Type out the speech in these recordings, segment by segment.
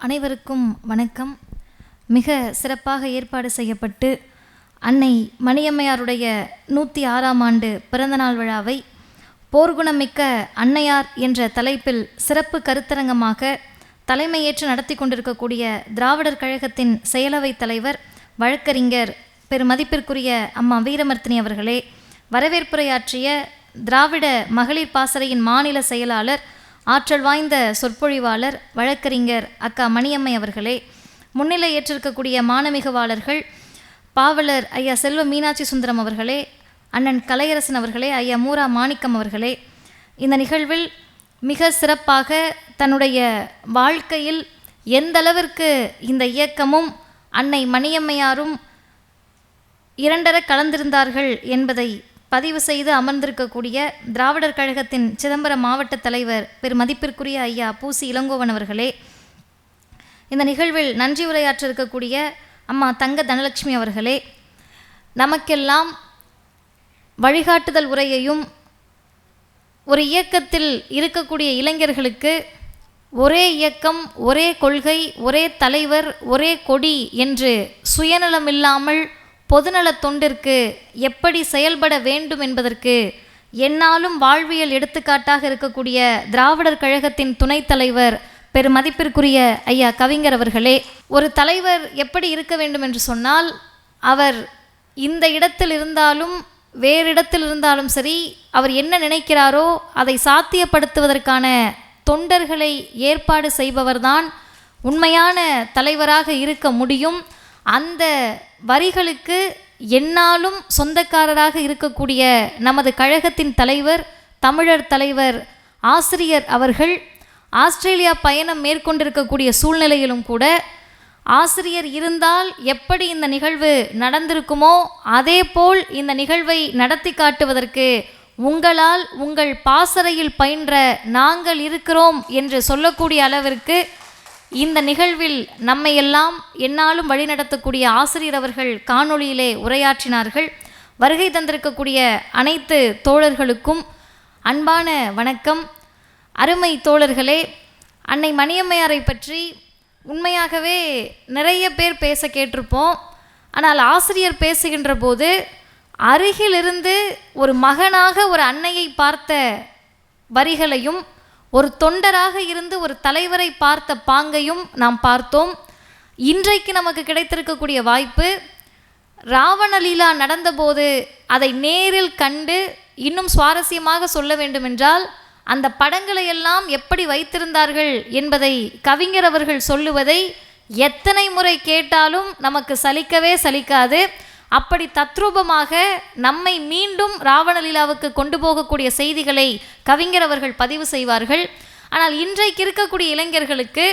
அனைவருக்கும் வணக்கம். மிக சிறப்பாக ஏற்பாடு செய்யப்பட்டு அன்னை மணியம்மையாருடைய நூற்றி ஆறாம் ஆண்டு பிறந்தநாள் விழாவை போர்க்குணமிக்க அன்னையார் என்ற தலைப்பில் சிறப்பு கருத்தரங்கமாக தலைமையேற்று நடத்தி கொண்டிருக்கக்கூடிய திராவிடர் கழகத்தின் செயலவைத் தலைவர் வழக்கறிஞர் பெருமதிப்பிற்குரிய அம்மா வீரமர்த்தினி அவர்களே வரவேற்புரையாற்றிய திராவிட மகளிர் பாசறையின் மாநில செயலாளர் ஆற்றல் வாய்ந்த சொற்பொழிவாளர் வழக்கறிஞர் அக்கா மணியம்மை அவர்களே முன்னிலை ஏற்றிருக்கக்கூடிய மானமிகவாளர்கள் பாவலர் ஐயா செல்வ மீனாட்சி சுந்தரம் அவர்களே அண்ணன் கலையரசன் அவர்களே ஐயா மூரா மாணிக்கம் அவர்களே இந்த நிகழ்வில் மிக சிறப்பாக தன்னுடைய வாழ்க்கையில் எந்த அளவிற்கு இந்த இயக்கமும் அன்னை மணியம்மையாரும் இரண்டர கலந்திருந்தார்கள் என்பதை பதிவு செய்து அமர்ந்திருக்கக்கூடிய திராவிடர் கழகத்தின் சிதம்பரம் மாவட்ட தலைவர் பெரு மதிப்பிற்குரிய ஐயா பூசி இளங்கோவன் அவர்களே இந்த நிகழ்வில் நன்றி உரையாற்ற இருக்கக்கூடிய அம்மா தங்க தனலட்சுமி அவர்களே நமக்கெல்லாம் வழிகாட்டுதல் உரையையும் ஒரு இயக்கத்தில் இருக்கக்கூடிய இளைஞர்களுக்கு ஒரே இயக்கம் ஒரே கொள்கை ஒரே தலைவர் ஒரே கொடி என்று சுயநலமில்லாமல் பொதுநலத் தொண்டிற்கு எப்படி செயல்பட வேண்டும் என்பதற்கு என்னாலும் வாழ்வியல் எடுத்துக்காட்டாக இருக்கக்கூடிய திராவிடர் கழகத்தின் துணைத் தலைவர் பெருமதிப்பிற்குரிய ஐயா கவிஞர் அவர்களே ஒரு தலைவர் எப்படி இருக்க வேண்டும் என்று சொன்னால் அவர் இந்த இடத்தில் இருந்தாலும் வேறு இடத்தில் இருந்தாலும் சரி அவர் என்ன நினைக்கிறாரோ அதை சாத்தியப்படுத்துவதற்கான தொண்டர்களை ஏற்பாடு செய்பவர்தான் உண்மையான தலைவராக இருக்க முடியும். அந்த வரிகளுக்கு என்னாலும் சொந்தக்காரராக இருக்கக்கூடிய நமது கழகத்தின் தலைவர் தமிழர் தலைவர் ஆசிரியர் அவர்கள் ஆஸ்திரேலியா பயணம் மேற்கொண்டிருக்கக்கூடிய சூழ்நிலையிலும் கூட ஆசிரியர் இருந்தால் எப்படி இந்த நிகழ்வு நடந்திருக்குமோ அதேபோல் இந்த நிகழ்வை நடத்தி காட்டுவதற்கு உங்களால் உங்கள் பாசறையில் பயின்ற நாங்கள் இருக்கிறோம் என்று சொல்லக்கூடிய அளவிற்கு இந்த நிகழ்வில் நம்மை எல்லாம் என்னாலும் வழிநடத்தக்கூடிய ஆசிரியர் அவர்கள் காணொளியிலே உரையாற்றினார்கள். வருகை தந்திருக்கக்கூடிய அனைத்து தோழர்களுக்கும் அன்பான வணக்கம். அருமை தோழர்களே அன்னை மணியம்மையாரை பற்றி உண்மையாகவே நிறைய பேர் பேச கேட்டிருப்போம். ஆனால் ஆசிரியர் பேசுகின்ற போது அருகிலிருந்து ஒரு மகனாக ஒரு அன்னையை பார்த்த வரிகளையும் ஒரு தொண்டராக இருந்து ஒரு தலைவரை பார்த்த பாங்கையும் நாம் பார்த்தோம். இன்றைக்கு நமக்கு கிடைத்திருக்கக்கூடிய வாய்ப்பு ராவணலீலா நடந்தபோது அதை நேரில் கண்டு இன்னும் சுவாரஸ்யமாக சொல்ல வேண்டுமென்றால் அந்த படங்களை எல்லாம் எப்படி வைத்திருந்தார்கள் என்பதை கவிஞர் அவர்கள் சொல்லுவதை எத்தனை முறை கேட்டாலும் நமக்கு சலிக்கவே சலிக்காது. அப்படி தத்ரூபமாக நம்மை மீண்டும் ராவணலீலாவுக்கு கொண்டு போகக்கூடிய செய்திகளை கவிஞர் அவர்கள் பதிவு செய்வார்கள். ஆனால் இன்றைக்கு இருக்கக்கூடிய இளைஞர்களுக்கு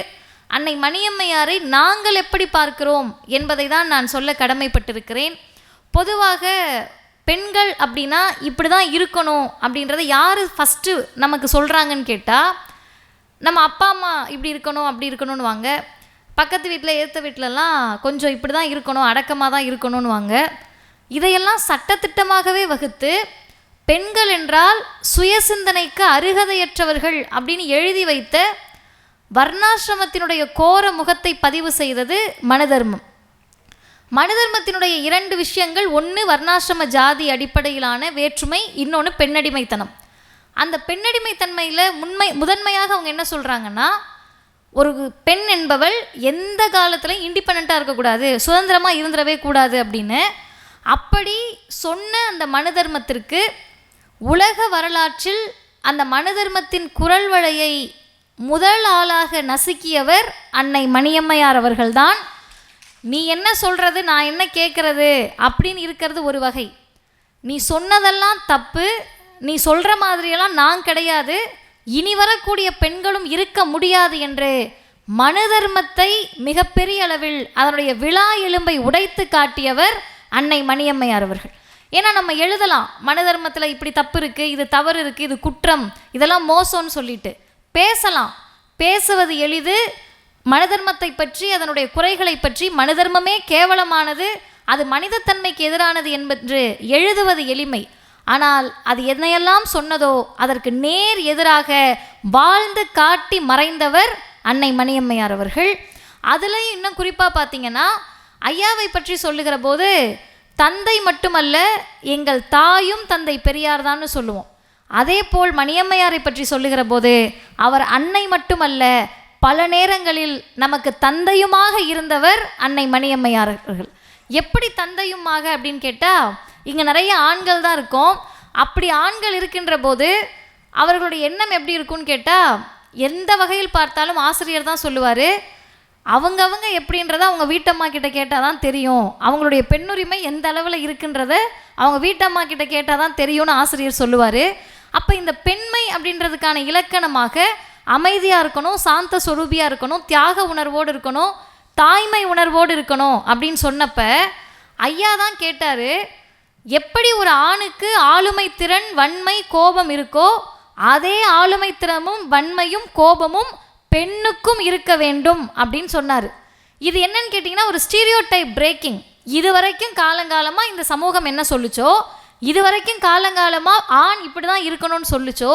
அன்னை மணியம்மையாரை நாங்கள் எப்படி பார்க்கிறோம்? என்பதை தான் நான் சொல்ல கடமைப்பட்டிருக்கிறேன். பொதுவாக பெண்கள் அப்படின்னா இப்படி தான் இருக்கணும் அப்படின்றத யார் ஃபஸ்ட்டு நமக்கு சொல்கிறாங்கன்னு கேட்டால் நம்ம அப்பா அம்மா இப்படி இருக்கணும் அப்படி இருக்கணும்னு வாங்க பக்கத்து வீட்டில் ஏற்ற வீட்டிலலாம் கொஞ்சம் இப்படி தான் இருக்கணும் அடக்கமாக தான் இருக்கணும்னு வாங்க இதையெல்லாம் சட்டத்திட்டமாகவே வகுத்து பெண்கள் என்றால் சுயசிந்தனைக்கு அருகதையற்றவர்கள் அப்படின்னு எழுதி வைத்த வர்ணாசிரமத்தினுடைய கோர முகத்தை பதிவு செய்தது மனுதர்மம். மனுதர்மத்தினுடைய இரண்டு விஷயங்கள் ஒன்று வர்ணாசிரம ஜாதி அடிப்படையிலான வேற்றுமை இன்னொன்று பெண்ணடிமைத்தனம். அந்த பெண்ணடிமைத்தன்மையில் முன்மை முதன்மையாக அவங்க என்ன சொல்கிறாங்கன்னா ஒரு பெண் என்பவள் எந்த காலத்துலையும் இண்டிபெண்ட்டாக இருக்கக்கூடாது சுதந்திரமாக இருந்துடவே கூடாது அப்படின்னு அப்படி சொன்ன அந்த மனு தர்மத்திற்கு உலக வரலாற்றில் அந்த மனு தர்மத்தின் குரல் வளையை முதல் ஆளாக நசுக்கியவர் அன்னை மணியம்மையார் அவர்கள்தான். நீ என்ன சொல்கிறது நான் என்ன கேட்குறது அப்படின்னு இருக்கிறது ஒரு வகை. நீ சொன்னதெல்லாம் தப்பு நீ சொல்கிற மாதிரியெல்லாம் நான் கிடையாது. இனி வரக்கூடிய பெண்களும் இருக்க முடியாது என்று மனு தர்மத்தை மிகப்பெரிய அளவில் அதனுடைய விழா எலும்பை உடைத்து காட்டியவர் அன்னை மணியம்மையார் அவர்கள். ஏன்னா நம்ம எழுதலாம் மனு தர்மத்தில் இப்படி தப்பு இருக்குது இது தவறு இருக்குது இது குற்றம் இதெல்லாம் மோசம்னு சொல்லிட்டு. பேசலாம். பேசுவது எளிது மனதர்மத்தை பற்றி அதனுடைய குறைகளை பற்றி மனுதர்மமே கேவலமானது அது மனிதத்தன்மைக்கு எதிரானது என்பது எழுதுவது எளிமை. ஆனால் அது என்னையெல்லாம் சொன்னதோ அதற்கு நேர் எதிராக வாழ்ந்து காட்டி மறைந்தவர் அன்னை மணியம்மையார் அவர்கள். அதுலேயும் இன்னும் குறிப்பாக பார்த்தீங்கன்னா ஐயாவை பற்றி சொல்லுகிற போது தந்தை மட்டுமல்ல எங்கள் தாயும் தந்தை பெரியார் தான்னு சொல்லுவோம். அதே போல் மணியம்மையாரை பற்றி சொல்லுகிற போது அவர் அன்னை மட்டுமல்ல பல நேரங்களில் நமக்கு தந்தையுமாக இருந்தவர் அன்னை மணியம்மையார் அவர்கள். எப்படி தந்தையுமாக அப்படின்னு கேட்டால் இங்கே நிறைய ஆண்கள் தான் இருக்கும். அப்படி ஆண்கள் இருக்கின்ற போது அவர்களுடைய எண்ணம் எப்படி இருக்கும்னு கேட்டால் எந்த வகையில் பார்த்தாலும் ஆசிரியர் தான் சொல்லுவார். அவங்கவங்க எப்படின்றத அவங்க வீட்டம்மா கிட்ட கேட்டால் தான் தெரியும். அவங்களுடைய பெண்ணுரிமை எந்த அளவில் இருக்குன்றத அவங்க வீட்டம்மா கிட்ட கேட்டால் தான் தெரியும்னு ஆசிரியர் சொல்லுவார். அப்போ இந்த பெண்மை அப்படின்றதுக்கான இலக்கணமாக அமைதியாக இருக்கணும் சாந்த சொரூபியாக இருக்கணும் தியாக உணர்வோடு இருக்கணும் தாய்மை உணர்வோடு இருக்கணும் அப்படின்னு சொன்னப்போ ஐயா தான் கேட்டார் எப்படி ஒரு ஆணுக்கு ஆளுமை திறன் வன்மை கோபம் இருக்கோ அதே ஆளுமை திறமும் வன்மையும் கோபமும் பெண்ணுக்கும் இருக்க வேண்டும் அப்படின்னு சொன்னார். இது என்னன்னு கேட்டிங்கன்னா ஒரு ஸ்டீரியோ டைப் பிரேக்கிங் இது வரைக்கும் காலங்காலமாக இந்த சமூகம் என்ன சொல்லுச்சோ இது வரைக்கும் காலங்காலமாக ஆண் இப்படி தான் இருக்கணும்னு சொல்லுச்சோ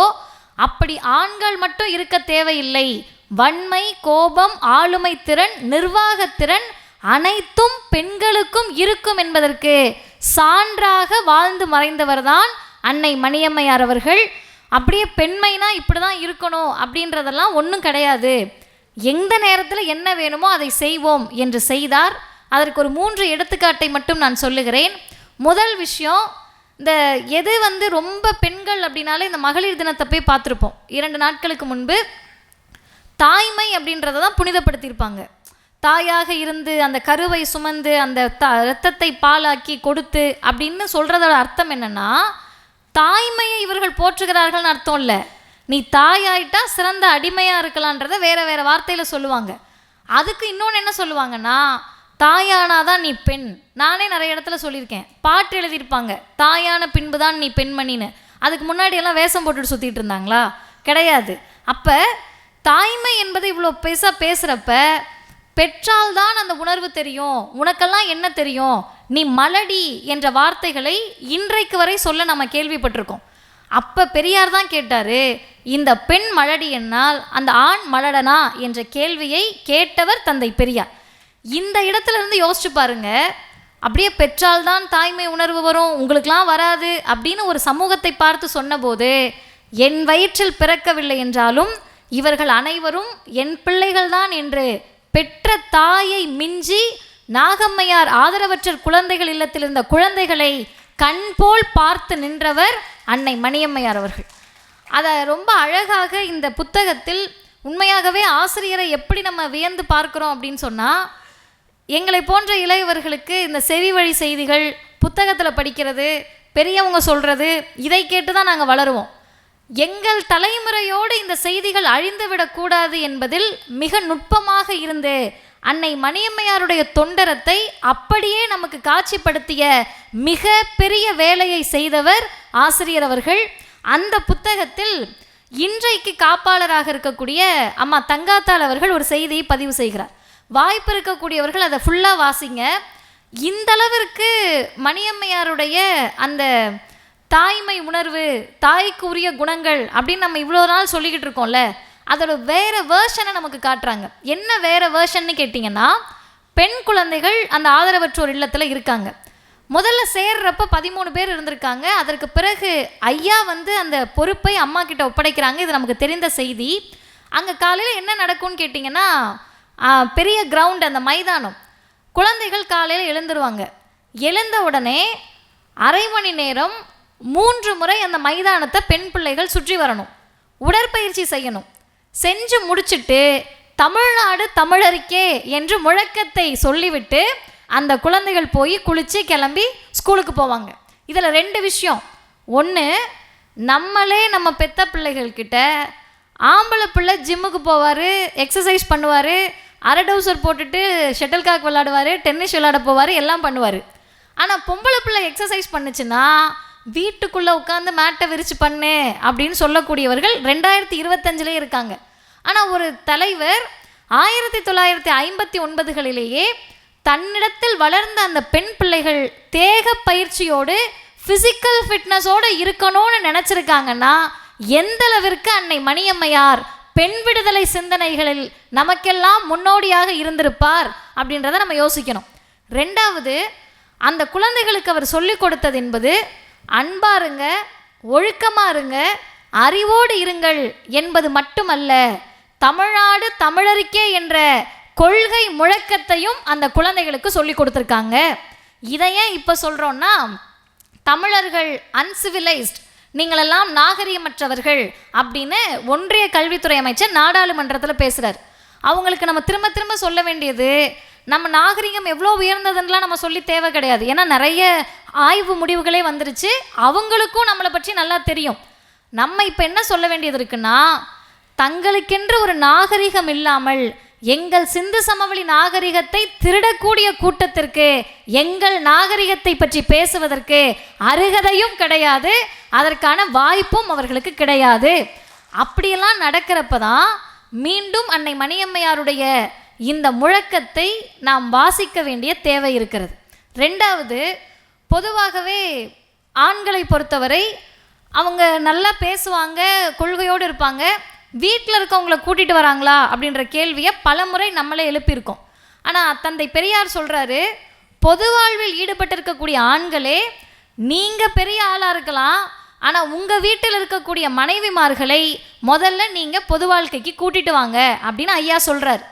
அப்படி ஆண்கள் மட்டும் இருக்க தேவையில்லை. வன்மை கோபம் ஆளுமை திறன் நிர்வாகத்திறன் அனைத்தும் பெண்களுக்கும் இருக்கும் என்பதற்கு சான்றாக வாழ்ந்து மறைந்தவர் தான் அன்னை மணியம்மையார் அவர்கள். அப்படியே பெண்மைனா இப்படி தான் இருக்கணும் அப்படின்றதெல்லாம் ஒன்றும் கிடையாது. எந்த நேரத்தில் என்ன வேணுமோ அதை செய்வோம் என்று செய்தார். அதற்கு ஒரு மூன்று எடுத்துக்காட்டை மட்டும் நான் சொல்லுகிறேன். முதல் விஷயம் இந்த எது வந்து ரொம்ப பெண்கள் அப்படின்னாலே இந்த மகளிர் தினத்தை போய் பார்த்துருப்போம். இரண்டு நாட்களுக்கு முன்பு தாய்மை அப்படின்றத தான் புனிதப்படுத்தியிருப்பாங்க. தாயாக இருந்து அந்த கருவை சுமந்து அந்த த ரத்தத்தை பாலாக்கி கொடுத்து அப்படின்னு சொல்கிறதோட அர்த்தம் என்னென்னா தாய்மையை இவர்கள் போற்றுகிறார்கள்னு அர்த்தம் இல்லை. நீ தாயாயிட்டா சிறந்த அடிமையாக இருக்கலான்றத வேறு வேறு வார்த்தையில் சொல்லுவாங்க. அதுக்கு இன்னொன்று என்ன சொல்லுவாங்கன்னா தாயானாதான் நீ பெண். நானே நிறைய இடத்துல சொல்லியிருக்கேன். பாட்டு எழுதியிருப்பாங்க தாயான பின்பு தான் நீ பெண்மணின்னு. அதுக்கு முன்னாடி எல்லாம் வேஷம் போட்டுட்டு சுற்றிட்டு இருந்தாங்களா? கிடையாது. அப்போ தாய்மை என்பது இவ்வளோ பெருசாக பேசுகிறப்ப பெற்றால் தான் அந்த உணர்வு தெரியும். உனக்கெல்லாம் என்ன தெரியும்? நீ மலடி என்ற வார்த்தைகளை இன்றைக்கு வரை சொல்ல நம்ம கேள்விப்பட்டிருக்கோம். அப்போ பெரியார் தான் கேட்டார் இந்த பெண் மலடி என்னால் அந்த ஆண் மலடனா என்ற கேள்வியை கேட்டவர் தந்தை பெரியார். இந்த இடத்துல இருந்து யோசிச்சு பாருங்க அப்படியே பெற்றால்தான் தாய்மை உணர்வு வரும் உங்களுக்கெல்லாம் வராது அப்படின்னு ஒரு சமூகத்தை பார்த்து சொன்னபோது என் வயிற்றில் பிறக்கவில்லை என்றாலும் இவர்கள் அனைவரும் என் பிள்ளைகள்தான் என்று பெற்ற தாயை மிஞ்சி நாகம்மையார் ஆதரவற்ற குழந்தைகள் இல்லத்தில் இருந்த குழந்தைகளை கண் போல் பார்த்து நின்றவர் அன்னை மணியம்மையார் அவர்கள். அதை ரொம்ப அழகாக இந்த புத்தகத்தில் உண்மையாகவே ஆசிரியரை எப்படி நம்ம வியந்து பார்க்குறோம் அப்படின்னு சொன்னால் எங்களை போன்ற இளையவர்களுக்கு இந்த செவி வழி செய்திகள் புத்தகத்தில் படிக்கிறது பெரியவங்க சொல்கிறது இதை கேட்டு தான் நாங்கள் வளருவோம். எங்கள் தலைமுறையோடு இந்த செய்திகள் அழிந்து விடக்கூடாது என்பதில் மிக நுட்பமாக இருந்து அன்னை மணியம்மையாருடைய தொண்டரத்தை அப்படியே நமக்கு காட்சிப்படுத்திய மிக பெரிய வேலையை செய்தவர் ஆசிரியர் அவர்கள். அந்த புத்தகத்தில் இன்றைக்கு காப்பாளராக இருக்கக்கூடிய அம்மா தங்காத்தாள் அவர்கள் ஒரு செய்தியை பதிவு செய்கிறார். வாய்ப்பு இருக்கக்கூடியவர்கள் அதை ஃபுல்லாக வாசிங்க. இந்த அளவிற்கு மணியம்மையாருடைய அந்த தாய்மை உணர்வு தாய்க்கு உரிய குணங்கள் அப்படின்னு நம்ம இவ்வளோ நாள் சொல்லிக்கிட்டு இருக்கோம்ல அதோட வேற வேர்ஷனை நமக்கு காட்டுறாங்க. என்ன வேற வேர்ஷன்னு கேட்டிங்கன்னா பெண் குழந்தைகள் அந்த ஆதரவற்றோர் இல்லத்தில் இருக்காங்க. முதல்ல சேர்றப்ப பதிமூணு பேர் இருந்திருக்காங்க. அதற்கு பிறகு ஐயா வந்து அந்த பொறுப்பை அம்மா கிட்ட ஒப்படைக்கிறாங்க. இது நமக்கு தெரிந்த செய்தி. அங்கே காலையில் என்ன நடக்கும்னு கேட்டிங்கன்னா பெரிய கிரவுண்ட் அந்த மைதானம். குழந்தைகள் காலையில் எழுந்துருவாங்க. எழுந்த உடனே அரை மணி நேரம் மூன்று முறை அந்த மைதானத்தை பெண் பிள்ளைகள் சுற்றி வரணும். உடற்பயிற்சி செய்யணும். செஞ்சு முடிச்சுட்டு தமிழ்நாடு தமிழருக்கே என்று முழக்கத்தை சொல்லிவிட்டு அந்த குழந்தைகள் போய் குளித்து கிளம்பி ஸ்கூலுக்கு போவாங்க. இதில் ரெண்டு விஷயம். ஒன்று நம்மளே நம்ம பெத்த பிள்ளைகள்கிட்ட ஆம்பளை பிள்ளை ஜிம்முக்கு போவார் எக்ஸசைஸ் பண்ணுவார் அரை டவுசர் போட்டுட்டு ஷட்டில் காக் விளாடுவார் டென்னிஸ் விளாட போவார் எல்லாம் பண்ணுவார். ஆனால் பொம்பளை பிள்ளை எக்ஸசைஸ் பண்ணுச்சுன்னா வீட்டுக்குள்ளே உட்காந்து மேட்டை விரிச்சு பண்ணு அப்படின்னு சொல்லக்கூடியவர்கள் ரெண்டாயிரத்தி இருபத்தஞ்சிலே இருக்காங்க. ஆனால் ஒரு தலைவர் ஆயிரத்தி தொள்ளாயிரத்தி ஐம்பத்தி ஒன்பதுகளிலேயே தன்னிடத்தில் வளர்ந்த அந்த பெண் பிள்ளைகள் தேக பயிற்சியோடு ஃபிசிக்கல் ஃபிட்னஸோடு இருக்கணும்னு நினச்சிருக்காங்கன்னா எந்தளவிற்கு அன்னை மணியம்மையார் பெண் விடுதலை சிந்தனைகளில் நமக்கெல்லாம் முன்னோடியாக இருந்திருப்பார் அப்படின்றத நம்ம யோசிக்கணும். ரெண்டாவது அந்த குழந்தைகளுக்கு அவர் சொல்லிக் கொடுத்தது என்பது அன்பாருங்க ஒழுக்கமா இருங்க அறிவோடு இருங்கள் என்பது மட்டுமல்ல தமிழ்நாடு தமிழருக்கே என்ற கொள்கை முழக்கத்தையும் அந்த குழந்தைகளுக்கு சொல்லி கொடுத்துருக்காங்க. இதை ஏன் இப்போ சொல்கிறோன்னா தமிழர்கள் அன்சிவிலைஸ்ட் நீங்களெல்லாம் நாகரீகமற்றவர்கள் அப்படின்னு ஒன்றிய கல்வித்துறை அமைச்சர் நாடாளுமன்றத்தில் பேசுகிறார் அவங்களுக்கு நம்ம திரும்ப திரும்ப சொல்ல வேண்டியது நம்ம நாகரிகம் எவ்வளோ உயர்ந்ததுன்னெலாம் நம்ம சொல்லி தேவை கிடையாது. ஏன்னா நிறைய ஆய்வு முடிவுகளே வந்துருச்சு. அவங்களுக்கும் நம்மளை பற்றி நல்லா தெரியும். நம்ம இப்போ என்ன சொல்ல வேண்டியது இருக்குன்னா தங்களுக்கென்று ஒரு நாகரிகம் இல்லாமல் எங்கள் சிந்து சமவெளி நாகரிகத்தை திருடக்கூடிய கூட்டத்திற்கு எங்கள் நாகரிகத்தை பற்றி பேசுவதற்கு அருகதையும் கிடையாது. அதற்கான வாய்ப்பும் அவர்களுக்கு கிடையாது. அப்படியெல்லாம் நடக்கிறப்ப தான் மீண்டும் அன்னை மணியம்மையாருடைய இந்த முழக்கத்தை நாம் வாசிக்க வேண்டிய தேவை இருக்கிறது. ரெண்டாவது பொதுவாகவே ஆண்களை பொறுத்தவரை அவங்க நல்லா பேசுவாங்க கொள்கையோடு இருப்பாங்க. வீட்டில் இருக்கவங்கள கூட்டிகிட்டு வராங்களா அப்படின்ற கேள்வியை பல முறை நம்மளே எழுப்பியிருக்கோம். ஆனால் தந்தை பெரியார் சொல்கிறாரு பொது வாழ்வில் ஈடுபட்டிருக்கக்கூடிய ஆண்களே நீங்கள் பெரிய ஆளாக இருக்கலாம் ஆனால் உங்கள் வீட்டில் இருக்கக்கூடிய மனைவிமார்களை முதல்ல நீங்கள் பொது வாழ்க்கைக்கு கூட்டிட்டு வாங்க அப்படின்னு ஐயா சொல்கிறார்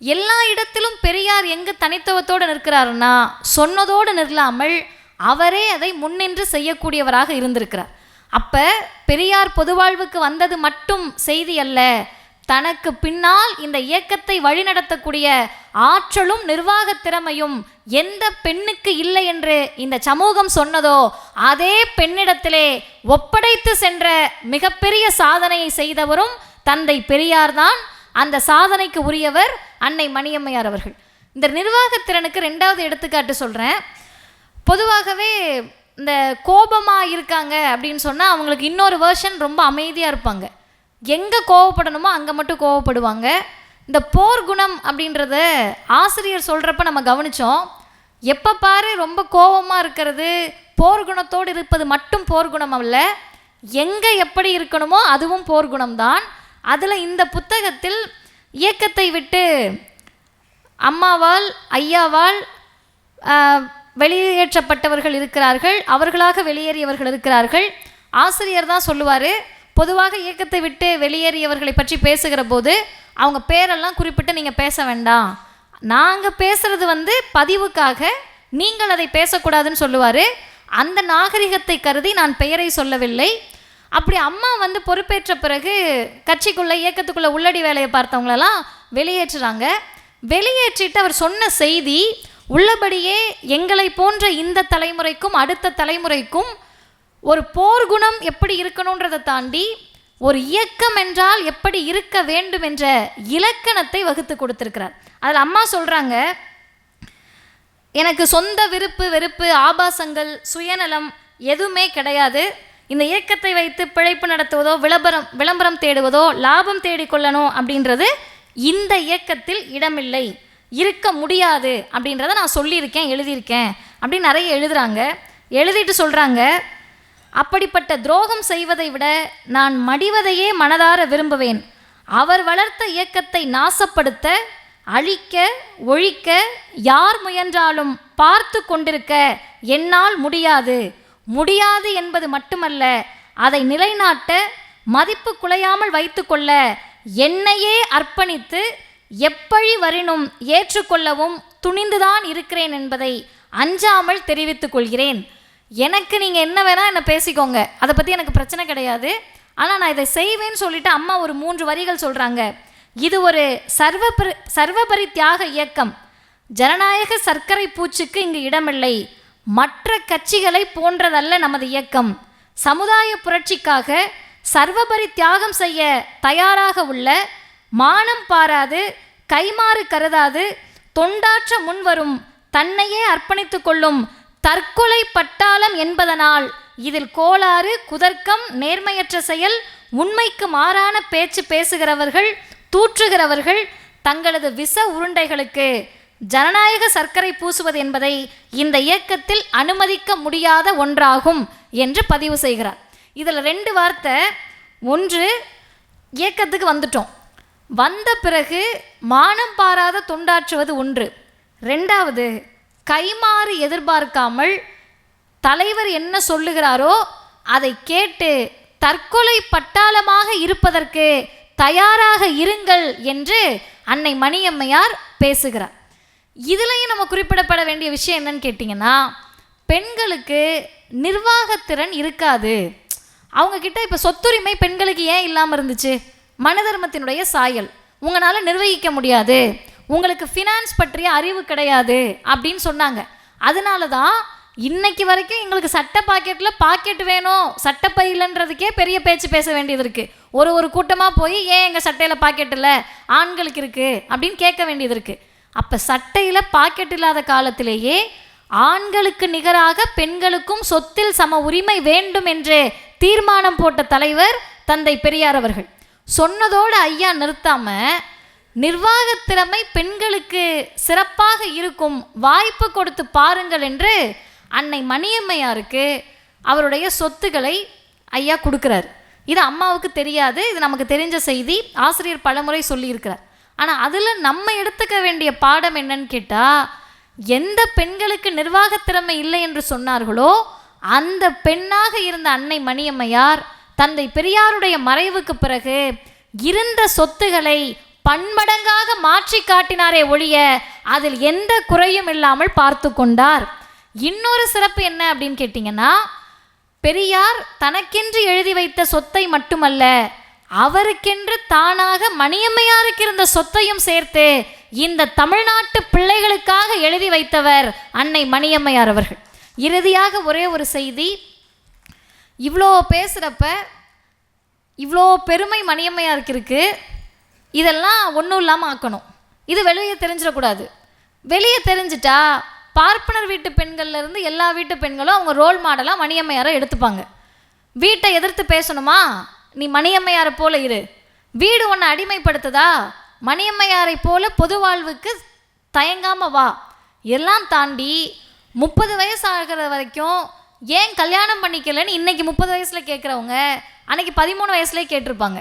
எல்லா இடத்திலும் பெரியார் எங்கு தனித்துவத்தோடு நிற்கிறாருன்னா சொன்னதோடு நில்லாமல் அவரே அதை முன்னின்று செய்யக்கூடியவராக இருந்திருக்கிறார். அப்ப பெரியார் பொதுவாழ்வுக்கு வந்தது மட்டும் செய்தி அல்ல தனக்கு பின்னால் இந்த இயக்கத்தை வழிநடத்தக்கூடிய ஆற்றலும் நிர்வாக திறமையும் எந்த பெண்ணுக்கு இல்லை என்று இந்த சமூகம் சொன்னதோ அதே பெண்ணிடத்திலே ஒப்படைத்து சென்ற மிகப்பெரிய சாதனையை செய்தவரும் தந்தை பெரியார்தான் அந்த சாதனைக்கு உரியவர் அன்னை மணியம்மையார் அவர்கள். இந்த நிர்வாகத்திறனுக்கு ரெண்டாவது எடுத்துக்காட்டு சொல்கிறேன் பொதுவாகவே இந்த கோபமாக இருக்காங்க அப்படின்னு சொன்னால் அவங்களுக்கு இன்னொரு வேர்ஷன் ரொம்ப அமைதியாக இருப்பாங்க. எங்கே கோவப்படணுமோ அங்கே மட்டும் கோவப்படுவாங்க. இந்த போர் குணம் அப்படின்றத ஆசிரியர் சொல்கிறப்ப நம்ம கவனித்தோம் எப்போ பாரு ரொம்ப கோபமாக இருக்கிறது போர் குணத்தோடு இருப்பது மட்டும் போர் குணம் அல்ல. எங்கே எப்படி இருக்கணுமோ அதுவும் போர் குணம்தான். அதில் இந்த புத்தகத்தில் இயக்கத்தை விட்டு அம்மாவால் ஐயாவால் வெளியேற்றப்பட்டவர்கள் இருக்கிறார்கள் அவர்களாக வெளியேறியவர்கள் இருக்கிறார்கள். ஆசிரியர் தான் சொல்லுவார் பொதுவாக இயக்கத்தை விட்டு வெளியேறியவர்களை பற்றி பேசுகிற போது அவங்க பேரெல்லாம் குறிப்பிட்டு நீங்கள் பேச வேண்டாம். நாங்கள் பேசுகிறது வந்து பதிவுக்காக நீங்கள் அதை பேசக்கூடாதுன்னு சொல்லுவார். அந்த நாகரிகத்தை கருதி நான் பெயரை சொல்லவில்லை. அப்படி அம்மா வந்து பொறுப்பேற்ற பிறகு கட்சிக்குள்ள இயக்கத்துக்குள்ள உள்ளடி வேலையை பார்த்தவங்களெல்லாம் வெளியேற்றுறாங்க. வெளியேற்றிட்டு அவர் சொன்ன செய்தி உள்ளபடியே எங்களை போன்ற இந்த தலைமுறைக்கும் அடுத்த தலைமுறைக்கும் ஒரு போர் குணம் எப்படி இருக்கணுன்றதை தாண்டி ஒரு இயக்கம் என்றால் எப்படி இருக்க வேண்டும் என்ற இலக்கணத்தை வகுத்து கொடுத்துருக்கிறார். அதில் அம்மா சொல்கிறாங்க எனக்கு சொந்த விருப்பு வெறுப்பு ஆபாசங்கள் சுயநலம் எதுவுமே கிடையாது. இந்த இயக்கத்தை வைத்து பிழைப்பு நடத்துவதோ விளம்பரம் விளம்பரம் தேடுவதோ லாபம் தேடிக்கொள்ளணும் அப்படின்றது இந்த இயக்கத்தில் இடமில்லை. இருக்க முடியாது அப்படின்றத நான் சொல்லியிருக்கேன் எழுதியிருக்கேன். அப்படின்னு நிறைய எழுதுறாங்க. எழுதிட்டு சொல்கிறாங்க அப்படிப்பட்ட துரோகம் செய்வதை விட நான் மடிவதையே மனதார விரும்புவேன். அவர் வளர்த்த இயக்கத்தை நாசப்படுத்த அழிக்க ஒழிக்க யார் முயன்றாலும் பார்த்து கொண்டிருக்க என்னால் முடியாது. முடியாது என்பது மட்டுமல்ல அதை நிலைநாட்ட மதிப்பு குலையாமல் வைத்துக்கொள்ள என்னையே அர்ப்பணித்து எப்பழி வரினும் ஏற்றுக்கொள்ளவும் துணிந்துதான் இருக்கிறேன் என்பதை அஞ்சாமல் தெரிவித்துக் கொள்கிறேன். எனக்கு நீங்கள் என்ன வேணால் என்னை பேசிக்கோங்க. அதை பற்றி எனக்கு பிரச்சனை கிடையாது. ஆனால் நான் இதை செய்வேன்னு சொல்லிட்டு அம்மா ஒரு மூன்று வரிகள் சொல்கிறாங்க இது ஒரு சர்வபரி சர்வபரி தியாக இயக்கம். ஜனநாயக சர்க்கரை பூச்சுக்கு இங்கு இடமில்லை. மற்ற கட்சிகளை போன்றதல்ல நமது இயக்கம். சமுதாய புரட்சிக்காக சர்வபரி தியாகம் செய்ய தயாராக உள்ள மானம் பாராது கைமாறு கருதாது தொண்டாற்ற முன்வரும் தன்னையே அர்ப்பணித்துக் கொள்ளும் தற்கொலை பட்டாளம் என்பதனால் இதில் கோளாறு குதர்க்கம் நேர்மையற்ற செயல் உண்மைக்கு மாறான பேச்சு பேசுகிறவர்கள் தூற்றுகிறவர்கள் தங்களது விச உருண்டைகளுக்கு ஜனநாயக சர்க்கரை பூசுவது என்பதை இந்த இயக்கத்தில் அனுமதிக்க முடியாத ஒன்றாகும் என்று பதிவு செய்கிறார். இதில் ரெண்டு வார்த்தை. ஒன்று இயக்கத்துக்கு வந்துட்டோம். வந்த பிறகு மானம் பாராத தொண்டாற்றுவது ஒன்று. ரெண்டாவது கைமாறு எதிர்பார்க்காமல் தலைவர் என்ன சொல்லுகிறாரோ அதை கேட்டு தற்கொலை பட்டாளமாக இருப்பதற்கு தயாராக இருங்கள் என்று அன்னை மணியம்மையார் பேசுகிறார். இதுலையும் நம்ம குறிப்பிடப்பட வேண்டிய விஷயம் என்னன்னு கேட்டிங்கன்னா பெண்களுக்கு நிர்வாகத்திறன் இருக்காது. அவங்கக்கிட்ட இப்போ சொத்துரிமை பெண்களுக்கு ஏன் இல்லாமல் இருந்துச்சு? மனதர்மத்தினுடைய சாயல். உங்களால் நிர்வகிக்க முடியாது. உங்களுக்கு ஃபினான்ஸ் பற்றிய அறிவு கிடையாது அப்படின்னு சொன்னாங்க. அதனால தான் இன்னைக்கு வரைக்கும் எங்களுக்கு சட்ட பாக்கெட்டில் பாக்கெட் வேணும். சட்டப்பை இல்லைன்றதுக்கே பெரிய பேச்சு பேச வேண்டியது இருக்குது ஒரு ஒரு கூட்டமாக போய் ஏன் எங்கள் சட்டையில் பாக்கெட் இல்லை? ஆண்களுக்கு இருக்குது அப்படின்னு கேட்க வேண்டியது இருக்குது அப்போ சட்டையில் பாக்கெட் இல்லாத காலத்திலேயே ஆண்களுக்கு நிகராக பெண்களுக்கும் சொத்தில் சம உரிமை வேண்டும் என்று தீர்மானம் போட்ட தலைவர் தந்தை பெரியார் அவர்கள். சொன்னதோடு ஐயா நிறுத்தாம நிர்வாக திறமை பெண்களுக்கு சிறப்பாக இருக்கும் வாய்ப்பு கொடுத்து பாருங்கள் என்று அன்னை மணியம்மையாருக்கு அவருடைய சொத்துக்களை ஐயா கொடுக்குறாரு. இது அம்மாவுக்கு தெரியாது இது நமக்கு தெரிஞ்ச செய்தி ஆசிரியர் பலமுறை சொல்லியிருக்கிறார். ஆனால் அதில் நம்ம எடுத்துக்க வேண்டிய பாடம் என்னன்னு கேட்டால் எந்த பெண்களுக்கு நிர்வாகத் திறமை இல்லை என்று சொன்னார்களோ அந்த பெண்ணாக இருந்த அன்னை மணியம்மையார் தந்தை பெரியாருடைய மறைவுக்கு பிறகு இருந்த சொத்துகளை பன்மடங்காக மாற்றி காட்டினாரே ஒழிய அதில் எந்த குறையும் இல்லாமல் பார்த்து கொண்டார். இன்னொரு சிறப்பு என்ன அப்படின்னு கேட்டிங்கன்னா பெரியார் தனக்கென்று எழுதி வைத்த சொத்தை மட்டுமல்ல அவருக்கென்று தானாக மணியம்மையாருக்கு இருந்த சொத்தையும் சேர்த்து இந்த தமிழ்நாட்டு பிள்ளைகளுக்காக எழுதி வைத்தவர் அன்னை மணியம்மையார் அவர்கள். இறுதியாக ஒரே ஒரு செய்தி. இவ்வளோ பேசுகிறப்ப இவ்வளோ பெருமை மணியம்மையாருக்கு இருக்குது இதெல்லாம் ஒன்றும் இல்லாமல் ஆக்கணும். இது வெளியே தெரிஞ்சிடக்கூடாது. வெளியே தெரிஞ்சிட்டா பார்ப்பனர் வீட்டு பெண்கள்லேருந்து எல்லா வீட்டு பெண்களும் அவங்க ரோல் மாடலாக மணியம்மையாரை எடுத்துப்பாங்க. வீட்டை எதிர்த்து பேசணுமா? நீ மணியம்மையாரை போல இரு. வீடு உன்னை அடிமைப்படுத்துதா? மணியம்மையாரை போல பொது வாழ்வுக்கு தயங்காம வா. எல்லாம் தாண்டி முப்பது வயசு ஆகிற வரைக்கும் ஏன் கல்யாணம் பண்ணிக்கலன்னு இன்னைக்கு முப்பது வயசில் கேட்குறவங்க அன்னைக்கு பதிமூணு வயசுலேயே கேட்டிருப்பாங்க.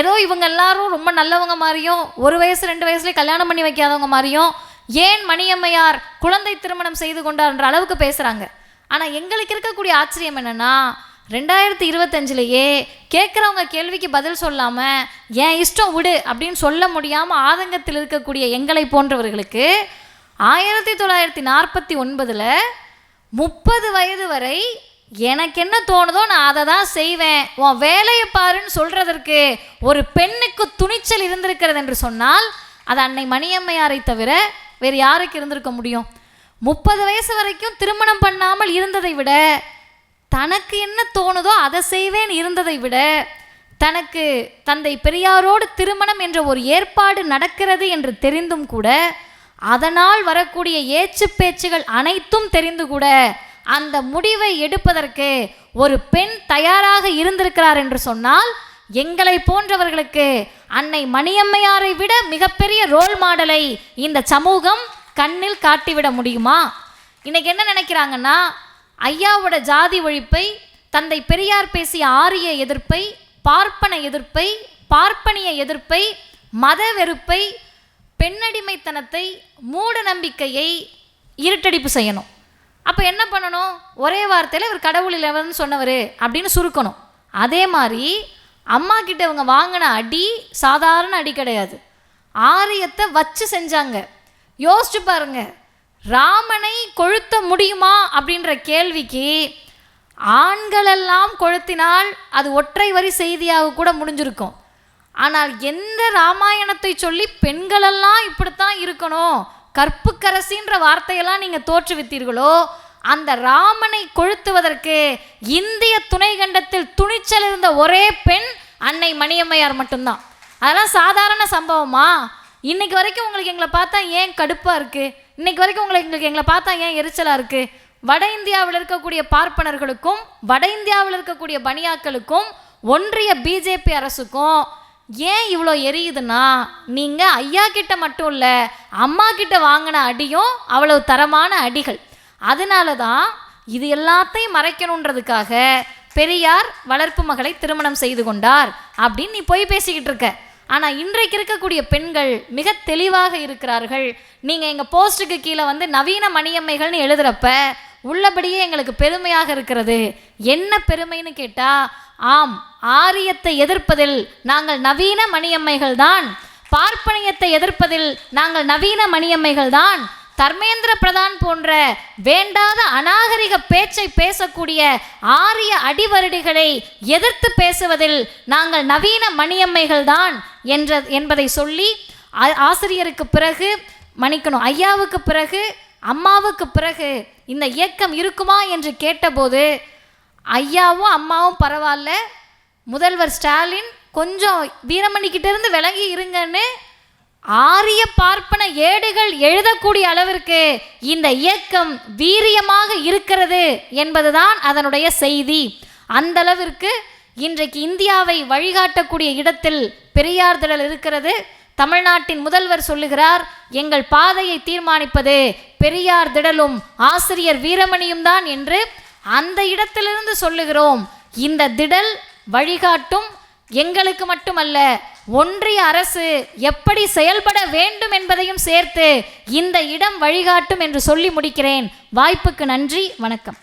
ஏதோ இவங்க எல்லாரும் ரொம்ப நல்லவங்க மாதிரியும் ஒரு வயசு ரெண்டு வயசுலேயே கல்யாணம் பண்ணி வைக்காதவங்க மாதிரியும் ஏன் மணியம்மையார் குழந்தை திருமணம் செய்து கொண்டார்ன்ற அளவுக்கு பேசுகிறாங்க ஆனால் எங்களுக்கு இருக்கக்கூடிய ஆச்சரியம் என்னென்னா ரெண்டாயிரத்தி இருபத்தஞ்சிலேயே கேட்குறவங்க கேள்விக்கு பதில் சொல்லாமல் என் இஷ்டம் விடு அப்படின்னு சொல்ல முடியாமல் ஆதங்கத்தில் இருக்கக்கூடிய எங்களை போன்றவர்களுக்கு ஆயிரத்தி தொள்ளாயிரத்தி நாற்பத்தி ஒன்பதில் முப்பது வயது வரை எனக்கு என்ன தோணுதோ நான் அதை தான் செய்வேன். உன் வேலையை பாருன்னு சொல்கிறதற்கு ஒரு பெண்ணுக்கு துணிச்சல் இருந்திருக்கிறது என்று சொன்னால் அது அன்னை மணியம்மையாரை தவிர வேறு யாருக்கு இருந்திருக்க முடியும்? முப்பது வயசு வரைக்கும் திருமணம் பண்ணாமல் இருந்ததை விட தனக்கு என்ன தோணுதோ அதை செய்வேன் இருந்ததை விட தனக்கு தந்தை பெரியாரோடு திருமணம் என்ற ஒரு ஏற்பாடு நடக்கிறது என்று தெரிந்தும் கூட அதனால் வரக்கூடிய ஏச்சு பேச்சுகள் அனைத்தும் தெரிந்து கூட அந்த முடிவை எடுப்பதற்கு ஒரு பெண் தயாராக இருந்திருக்கிறார் என்று சொன்னால் எங்களை போன்றவர்களுக்கு அன்னை மணியம்மையாரை விட மிகப்பெரிய ரோல் மாடலை இந்த சமூகம் கண்ணில் காட்டிவிட முடியுமா? இன்னைக்கு என்ன நினைக்கிறாங்கன்னா ஐயாவோட ஜாதி ஒழிப்பை தந்தை பெரியார் பேசிய ஆரிய எதிர்ப்பை பார்ப்பன எதிர்ப்பை பார்ப்பனிய எதிர்ப்பை மத வெறுப்பை பெண்ணடிமைத்தனத்தை மூட நம்பிக்கையை இருட்டடிப்பு செய்யணும். அப்போ என்ன பண்ணணும்? ஒரே வார்த்தையில் இவர் கடவுள் இல்லைன்னு சொன்னவர் அப்படின்னு சுருக்கணும். அதே மாதிரி அம்மா கிட்ட இவங்க வாங்கின அடி சாதாரண அடி கிடையாது. ஆரியத்தை வச்சு செஞ்சாங்க. யோசிச்சு பாருங்கள் ராமனை கொழுத்த முடியுமா அப்படின்ற கேள்விக்கு ஆண்களெல்லாம் கொளுத்தினால் அது ஒற்றை வரி செய்தியாக கூட முடிஞ்சிருக்கும். ஆனால் எந்த ராமாயணத்தை சொல்லி பெண்களெல்லாம் இப்படித்தான் இருக்கணும்? கற்புக்கரசின்ற வார்த்தையெல்லாம் நீங்கள் தோற்றுவித்தீர்களோ? அந்த ராமனை கொழுத்துவதற்கு இந்திய துணை கண்டத்தில் துணிச்சல் இருந்த ஒரே பெண் அன்னை மணியம்மையார் மட்டும்தான். அதெல்லாம் சாதாரண சம்பவமா? இன்னைக்கு வரைக்கும் உங்களுக்கு எங்களை பார்த்தா ஏன் கடுப்பாக இருக்குது இன்னைக்கு வரைக்கும் உங்களை எங்களுக்கு எங்களை பார்த்தா ஏன் எரிச்சலாக இருக்குது வட இந்தியாவில் இருக்கக்கூடிய பார்ப்பனர்களுக்கும் வட இந்தியாவில் இருக்கக்கூடிய பனியாக்களுக்கும் ஒன்றிய பிஜேபி அரசுக்கும் ஏன் இவ்வளோ எரியுதுன்னா நீங்கள் ஐயா கிட்ட மட்டும் இல்லை அம்மா கிட்ட வாங்கின அடியும் அவ்வளவு தரமான அடிகள். அதனால தான் இது எல்லாத்தையும் மறைக்கணுன்றதுக்காக பெரியார் வளர்ப்பு மகளை திருமணம் செய்து கொண்டார் அப்படின்னு நீ போய் பேசிக்கிட்டு இருக்க. ஆனால் இன்றைக்கு இருக்கக்கூடிய பெண்கள் மிக தெளிவாக இருக்கிறார்கள். நீங்கள் எங்கள் போஸ்ட்டுக்கு கீழே வந்து நவீன மணியம்மைகள்னு எழுதுறப்ப உள்ளபடியே எங்களுக்கு பெருமையாக இருக்கிறது. என்ன பெருமைன்னு கேட்டால் ஆம் ஆரியத்தை எதிர்ப்பதில் நாங்கள் நவீன மணியம்மைகள் தான். பார்ப்பனியத்தை எதிர்ப்பதில் நாங்கள் நவீன மணியம்மைகள் தான். தர்மேந்திர பிரதான் போன்ற வேண்டாத அநாகரிக பேச்சை பேசக்கூடிய ஆரிய அடிவருடிகளை எதிர்த்து பேசுவதில் நாங்கள் நவீன மணியம்மைகள் தான். என்ற என்பதை சொல்லி ஆ- ஆசிரியருக்கு பிறகு மன்னிக்கணும் ஐயாவுக்கு பிறகு அம்மாவுக்கு பிறகு இந்த இயக்கம் இருக்குமா என்று கேட்டபோது ஐயாவும் அம்மாவும் பரவாயில்ல முதல்வர் ஸ்டாலின் கொஞ்சம் வீரமணிக்கிட்ட இருந்து விலகி இருங்கன்னு ஆரிய பார்ப்பன ஏடுகள் எழுதக்கூடிய அளவிற்கு இந்த இயக்கம் வீரியமாக இருக்கிறது என்பதுதான் அதனுடைய செய்தி. அந்த அளவிற்கு இன்றைக்கு இந்தியாவை வழிகாட்டக்கூடிய இடத்தில் பெரியார் திடல் இருக்கிறது. தமிழ்நாட்டின் முதல்வர் சொல்லுகிறார் எங்கள் பாதையை தீர்மானிப்பது பெரியார் திடலும் ஆசிரியர் வீரமணியும் தான் என்று அந்த இடத்திலிருந்து சொல்லுகிறோம். இந்த திடல் வழிகாட்டும் எங்களுக்கு மட்டுமல்ல ஒன்றிய அரசு எப்படி செயல்பட வேண்டும் என்பதையும் சேர்த்து இந்த இடம் வழிகாட்டும் என்று சொல்லி முடிக்கிறேன். வாய்ப்புக்கு நன்றி வணக்கம்.